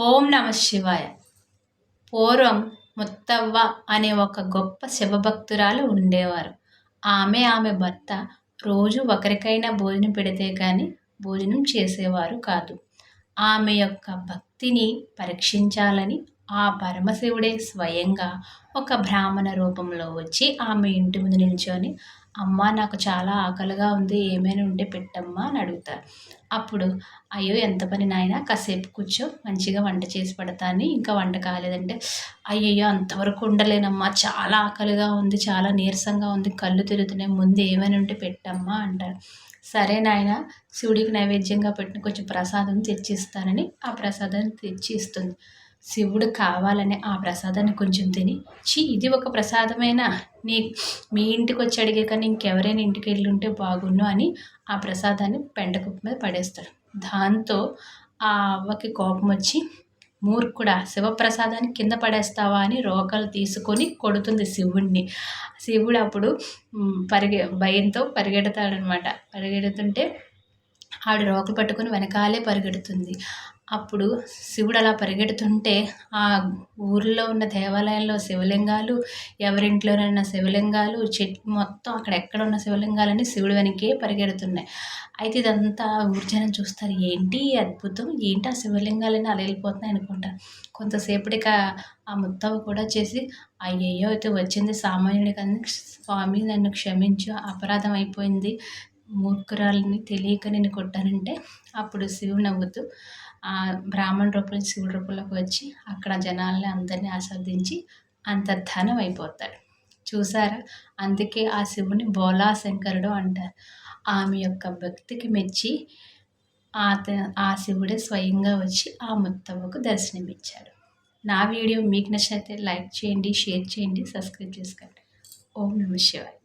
ఓం నమ శివాయ. పూర్వం ముత్తవ్వ అనే ఒక గొప్ప శివభక్తురాలు ఉండేవారు. ఆమె ఆమె భర్త రోజు ఒకరికైనా భోజనం పెడితే కానీ భోజనం చేసేవారు కాదు. ఆమె యొక్క భక్తిని పరీక్షించాలని ఆ పరమశివుడే స్వయంగా ఒక బ్రాహ్మణ రూపంలో వచ్చి ఆమె ఇంటి ముందు నిల్చొని అమ్మ నాకు చాలా ఆకలిగా ఉంది ఏమైనా ఉంటే పెట్టమ్మా అని అడుగుతారు అప్పుడు అయ్యో ఎంత పని నాయన కాసేపు కూర్చో మంచిగా వంట చేసి పడతాను ఇంకా వంట కాలేదంటే అయ్యయ్యో అంతవరకు ఉండలేనమ్మా చాలా ఆకలిగా ఉంది చాలా నీరసంగా ఉంది కళ్ళు తిరుగుతున్నాయి ముందు ఏమైనా ఉంటే పెట్టమ్మా అంటారు. సరే నాయన శివుడికి నైవేద్యంగా పెట్టిన కొంచెం ప్రసాదం తెచ్చిస్తానని ఆ ప్రసాదాన్ని తెచ్చి ఇస్తుంది శివుడు కావాలనే ఆ ప్రసాదాన్ని కొంచెం తిని చీ ఇది ఒక ప్రసాదమైనా? నీ మీ ఇంటికి వచ్చి అడిగే కానీ ఇంకెవరైనా ఇంటికి వెళ్ళి ఉంటే బాగుండు అని ఆ ప్రసాదాన్ని పెండకుప్ప మీద పడేస్తాడు దాంతో ఆ అవ్వకి కోపం వచ్చి మూర్ఖుడా శివప్రసాదాన్ని కింద పడేస్తావా అని రోకలు తీసుకొని కొడుతుంది శివుణ్ణి. శివుడు అప్పుడు పరిగె భయంతో పరిగెడతాడనమాట. పరిగెడుతుంటే ఆవిడ రోకలు పట్టుకొని వెనకాలే పరిగెడుతుంది. అప్పుడు శివుడు అలా పరిగెడుతుంటే ఆ ఊరిలో ఉన్న దేవాలయంలో శివలింగాలు ఎవరింట్లోనైనా శివలింగాలు చెట్టు మొత్తం అక్కడ ఎక్కడ ఉన్న శివలింగాలని శివుడు వెనకే పరిగెడుతున్నాయి. అయితే ఇదంతా ఊర్జనం చూస్తారు. ఏంటి అద్భుతం? ఏంటి ఆ శివలింగాలని అలా వెళ్ళిపోతున్నాయి అనుకుంటారు కొంతసేపటిక ఆ ముత్తవ కూడా చేసి అయ్యయ్యో అయితే వచ్చింది సామాన్యుడి కానీ స్వామి నన్ను క్షమించు అపరాధం అయిపోయింది. మూర్ఖురాలని తెలియక నేను కొట్టానంటే అప్పుడు శివుడు నవ్వుతూ బ్రాహ్మణ రూపంలో శివుడి రూపంలోకి వచ్చి అక్కడ జనాల్ని అందరినీ ఆస్వాదించి అంతర్ధానం అయిపోతాడు. చూసారా? అందుకే ఆ శివుని బోలా శంకరుడు అంటారు. ఆమె యొక్క భక్తికి మెచ్చి ఆత ఆ శివుడే స్వయంగా వచ్చి ఆ ముత్తవ్వకు దర్శనమిచ్చాడు. నా వీడియో మీకు నచ్చినట్లయితే లైక్ చేయండి షేర్ చేయండి సబ్స్క్రైబ్ చేసుకోండి. ఓం నమ శివాయ్.